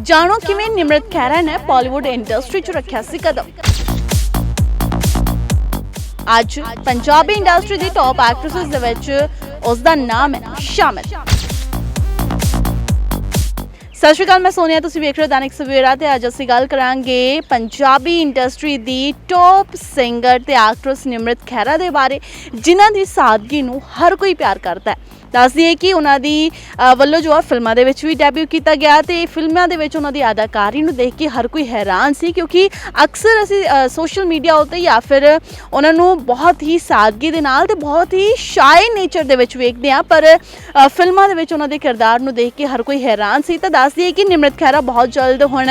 ਜਾਣੋ ਕਿਵੇਂ ਨਿਮਰਤ ਖਹਿਰਾ ਨੇ ਬਾਲੀਵੁੱਡ ਇੰਡਸਟਰੀ 'ਚ ਰੱਖਿਆ ਸੀ ਕਦਮ। ਅੱਜ ਪੰਜਾਬੀ ਇੰਡਸਟਰੀ ਦੀ ਟੌਪ ਐਕਟ੍ਰੈਸਸ ਦੇ ਵਿੱਚ ਉਸ ਦਾ ਨਾਮ ਹੈ ਸ਼ਾਮਿਲ। ਸਤਿ ਸ਼੍ਰੀ ਅਕਾਲ ਮੈਂ ਸੋਨੀਆ ਤੁਸੀਂ ਵੇਖ ਰਹੇ ਹੋ ਦੈਨਿਕ ਸਵੇਰਾ ਤੇ ਅੱਜ ਅਸੀਂ ਗੱਲ ਕਰਾਂਗੇ ਪੰਜਾਬੀ ਇੰਡਸਟਰੀ ਦੀ ਟੌਪ ਸਿੰਗਰ ਤੇ ਐਕਟ੍ਰੈਸ ਨਿਮਰਤ ਖਹਿਰਾ ਦੇ ਬਾਰੇ ਜਿਨ੍ਹਾਂ ਦੀ ਸਾਦਗੀ ਨੂੰ ਹਰ ਕੋਈ ਪਿਆਰ ਕਰਦਾ ਹੈ। ਦੱਸ ਦਈਏ ਕਿ ਉਹਨਾਂ ਦੀ ਅ, ਵੱਲੋਂ ਜੋ ਆ ਫਿਲਮਾਂ ਦੇ ਵਿੱਚ ਵੀ ਡੈਬਿਊ ਕੀਤਾ ਗਿਆ ਤੇ ਫਿਲਮਾਂ ਦੇ ਵਿੱਚ ਉਹਨਾਂ ਦੀ ਅਦਾਕਾਰੀ ਨੂੰ ਦੇਖ ਕੇ ਹਰ ਕੋਈ ਹੈਰਾਨ ਸੀ ਕਿਉਂਕਿ ਅਕਸਰ ਅਸੀਂ ਸੋਸ਼ਲ ਮੀਡੀਆ ਉੱਤੇ ਜਾਂ ਫਿਰ ਉਹਨਾਂ ਨੂੰ ਬਹੁਤ ਹੀ ਸਾਦਗੀ ਦੇ ਨਾਲ ਤੇ ਬਹੁਤ ਹੀ ਸ਼ਾਈ ਨੇਚਰ ਦੇ ਵਿੱਚ ਵੇਖਦੇ ਆ ਪਰ ਅ, ਫਿਲਮਾਂ ਦੇ ਵਿੱਚ ਉਹਨਾਂ ਦੇ ਕਿਰਦਾਰ ਨੂੰ ਦੇਖ ਕੇ ਹਰ ਕੋਈ ਹੈਰਾਨ ਸੀ। ਤਾਂ ਦੱਸ ਦਈਏ ਕਿ ਨਿਮਰਤ ਖਹਿਰਾ ਬਹੁਤ ਜਲਦ ਹੁਣ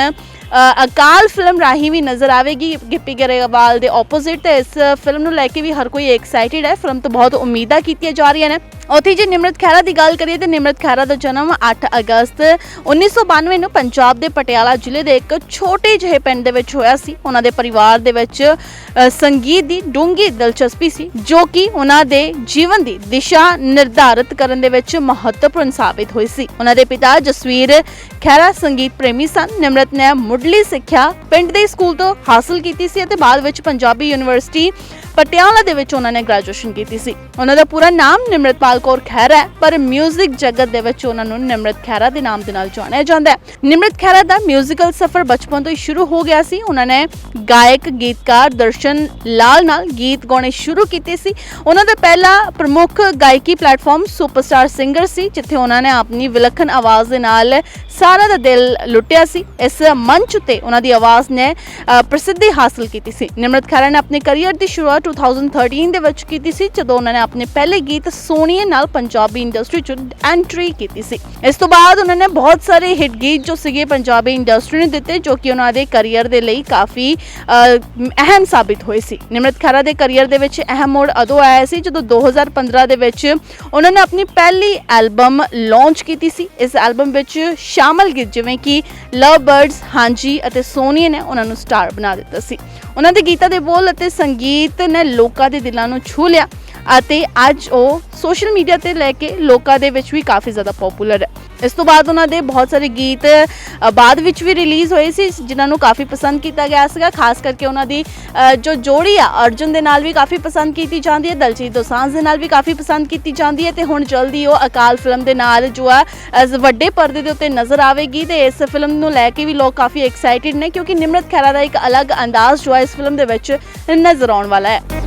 ਅਕਾਲ ਫਿਲਮ ਰਾਹੀਂ ਵੀ ਨਜ਼ਰ ਆਵੇਗੀ। ਗਿੱਪੀ ਗਰੇਵਾਲ ਦੇ ਆਪੋਜ਼ਿਟ ਤੇ ਇਸ ਫਿਲਮ ਨੂੰ ਲੈ ਕੇ ਵੀ ਹਰ ਕੋਈ ਐਕਸਾਈਟਿਡ ਹੈ। ਫਿਲਮ ਤੋਂ ਬਹੁਤ ਉਮੀਦਾਂ ਕੀਤੀਆਂ ਜਾ ਰਹੀਆਂ ਨੇ। ਉੱਥੇ ਜੇ ਨਿਮਰਤ ਖਹਿਰਾ ਦੀ ਗੱਲ ਕਰੀਏ ਤੇ ਨਿਮਰਤ ਖਹਿਰਾ ਦਾ ਜਨਮ 8 ਅਗਸਤ 1992 ਨੂੰ ਪੰਜਾਬ ਦੇ ਪਟਿਆਲਾ ਜ਼ਿਲ੍ਹੇ ਦੇ ਇੱਕ ਛੋਟੇ ਜਿਹੇ ਪਿੰਡ ਦੇ ਵਿੱਚ ਹੋਇਆ ਸੀ। ਉਹਨਾਂ ਦੇ ਪਰਿਵਾਰ ਦੇ ਵਿੱਚ ਸੰਗੀਤ ਦੀ ਡੂੰਘੀ ਦਿਲਚਸਪੀ ਸੀ, ਜੋ ਕਿ ਉਹਨਾਂ ਦੇ ਜੀਵਨ ਦੀ ਦਿਸ਼ਾ ਨਿਰਧਾਰਤ ਕਰਨ ਦੇ ਵਿੱਚ ਮਹੱਤਵਪੂਰਨ ਸਾਬਿਤ ਹੋਈ ਸੀ। ਉਹਨਾਂ ਦੇ ਪਿਤਾ ਜਸਵੀਰ ਖਹਿਰਾ ਸੰਗੀਤ ਪ੍ਰੇਮੀ ਸਨ। ਨਿਮਰਤ ਨੇ ਮੁੱਢਲੀ ਸਿੱਖਿਆ ਪਿੰਡ ਦੇ ਸਕੂਲ ਤੋਂ ਹਾਸਲ ਕੀਤੀ ਸੀ ਅਤੇ ਬਾਅਦ ਵਿੱਚ ਪੰਜਾਬੀ ਯੂਨੀਵਰਸਿਟੀ ਪਟਿਆਲਾ ਦੇ ਵਿੱਚ ਉਹਨਾਂ ਨੇ ਗ੍ਰੈਜੂਏਸ਼ਨ ਕੀਤੀ ਸੀ ਉਹਨਾਂ ਦਾ ਪੂਰਾ ਨਾਮ ਨਿਮਰਤਪਾਲ ਕੌਰ ਖਹਿਰਾ ਹੈ ਪਰ 뮤직 ਜਗਤ ਦੇ ਵਿੱਚ ਉਹਨਾਂ ਨੂੰ ਨਿਮਰਤ ਖਹਿਰਾ ਦੇ ਨਾਮ ਦੇ ਨਾਲ ਜਾਣਿਆ ਜਾਂਦਾ ਹੈ ਨਿਮਰਤ ਖਹਿਰਾ ਦਾ 뮤지컬 ਸਫ਼ਰ ਬਚਪਨ ਤੋਂ ਹੀ ਸ਼ੁਰੂ ਹੋ ਗਿਆ ਸੀ ਉਹਨਾਂ ਨੇ ਗਾਇਕ ਗੀਤਕਾਰ ਦਰਸ਼ਨ ਲਾਲ ਨਾਲ ਗੀਤ ਗਾਉਣੇ ਸ਼ੁਰੂ ਕੀਤੇ ਸੀ ਉਹਨਾਂ ਦਾ ਪਹਿਲਾ ਪ੍ਰਮੁੱਖ ਗਾਇਕੀ ਪਲੇਟਫਾਰਮ ਸੁਪਰਸਟਾਰ ਸਿੰਗਰ ਸੀ ਜਿੱਥੇ ਉਹਨਾਂ ਨੇ ਆਪਣੀ ਵਿਲੱਖਣ ਆਵਾਜ਼ ਦੇ ਨਾਲ ਸਾਰਾ ਦਾ ਦਿਲ ਲੁੱਟਿਆ ਸੀ। ਇਸ ਮੰਚ ਉਤੇ ਉਹਨਾਂ ਦੀ ਆਵਾਜ਼ ਨੇ ਪ੍ਰਸਿੱਧੀ ਹਾਸਲ ਕੀਤੀ ਸੀ। ਨਿਮਰਤ ਖਹਿਰਾ ਨੇ ਆਪਣੇ ਕੈਰੀਅਰ ਦੀ ਸ਼ੁਰੂਆਤ 2013 ਦੇ ਵਿੱਚ ਕੀਤੀ ਸੀ, ਜਦੋਂ ਉਹਨਾਂ ਨੇ ਆਪਣੇ ਪਹਿਲੇ ਗੀਤ ਸੋਨੀਏ ਨਾਲ ਪੰਜਾਬੀ ਇੰਡਸਟਰੀ 'ਚ ਐਂਟਰੀ ਕੀਤੀ ਸੀ। ਇਸ ਤੋਂ ਬਾਅਦ ਉਹਨਾਂ ਨੇ ਬਹੁਤ ਸਾਰੇ ਹਿੱਟ ਗੀਤ ਜੋ ਸੀਗੇ ਪੰਜਾਬੀ ਇੰਡਸਟਰੀ ਨੂੰ ਦਿੱਤੇ, ਜੋ ਕਿ ਉਹਨਾਂ ਦੇ ਕੈਰੀਅਰ ਦੇ ਲਈ ਕਾਫੀ ਅਹਿਮ ਸਾਬਿਤ ਹੋਏ ਸੀ। ਨਿਮਰਤ ਖਹਿਰਾ ਦੇ ਕੈਰੀਅਰ ਦੇ ਵਿੱਚ ਅਹਿਮ ਮੋੜ ਉਦੋਂ ਆਇਆ ਸੀ, ਜਦੋਂ 2015 ਦੇ ਵਿੱਚ ਉਹਨਾਂ ਨੇ ਆਪਣੀ ਪਹਿਲੀ ਐਲਬਮ ਲਾਂਚ ਕੀਤੀ ਸੀ। ਇਸ ਐਲਬਮ ਵਿੱਚ ਸ਼ਾਮਲ ਗੀਤ ਜਿਵੇਂ ਕਿ ਲਵ ਬਰਡਸ ਹਾਂਜੀ ਅਤੇ ਸੋਨੀਏ ਨੇ ਉਹਨਾਂ ਨੂੰ ਸਟਾਰ ਬਣਾ ਦਿੱਤਾ ਸੀ। ਉਹਨਾਂ ਦੇ ਗੀਤਾਂ ਦੇ ਬੋਲ ਅਤੇ ਸੰਗੀਤ ਨੇ ਲੋਕਾਂ ਦੇ ਦਿਲਾਂ ਨੂੰ ਛੂ ਲਿਆ। ਅਤੇ ਅੱਜ ਉਹ ਸੋਸ਼ਲ ਮੀਡੀਆ ਤੇ ਲੈ ਕੇ ਲੋਕਾਂ ਦੇ ਵਿੱਚ ਵੀ ਕਾਫੀ ਜ਼ਿਆਦਾ ਪਪੂਲਰ ਹੈ। ਇਸ ਤੋਂ ਬਾਅਦ ਉਹਨਾਂ ਦੇ ਬਹੁਤ ਸਾਰੇ ਗੀਤ ਅ, ਬਾਅਦ ਵਿੱਚ ਵੀ ਰਿਲੀਜ਼ ਹੋਏ ਸੀ ਜਿਨ੍ਹਾਂ ਨੂੰ ਕਾਫੀ ਪਸੰਦ ਕੀਤਾ ਗਿਆ ਸੀਗਾ ਖਾਸ ਕਰਕੇ ਉਹਨਾਂ ਦੀ ਅ, ਜੋ ਜੋੜੀ ਆ ਅਰਜੁਨ ਦੇ ਨਾਲ ਵੀ ਕਾਫੀ ਪਸੰਦ ਕੀਤੀ ਜਾਂਦੀ ਹੈ ਦਲਜੀਤ ਦੋਸਾਂਝ ਦੇ ਨਾਲ ਵੀ ਕਾਫੀ ਪਸੰਦ ਕੀਤੀ ਜਾਂਦੀ ਹੈ ਤੇ ਹੁਣ ਜਲਦੀ ਉਹ ਅਕਾਲ ਫਿਲਮ ਦੇ ਨਾਲ ਜੋ ਆ as ਵੱਡੇ ਪਰਦੇ ਦੇ ਉੱਤੇ ਨਜ਼ਰ ਆਵੇਗੀ ਤੇ ਇਸ ਫਿਲਮ ਨੂੰ ਲੈ ਕੇ ਵੀ ਲੋਕ ਕਾਫੀ ਐਕਸਾਈਟਿਡ ਨੇ ਕਿਉਂਕਿ ਨਿਮਰਤ ਖਹਿਰਾ ਦਾ ਇੱਕ ਅਲੱਗ ਅੰਦਾਜ਼ ਜੋ ਹੈ ਇਸ ਫਿਲਮ ਦੇ ਵਿੱਚ ਨਜ਼ਰ ਆਉਣ ਵਾਲਾ ਹੈ।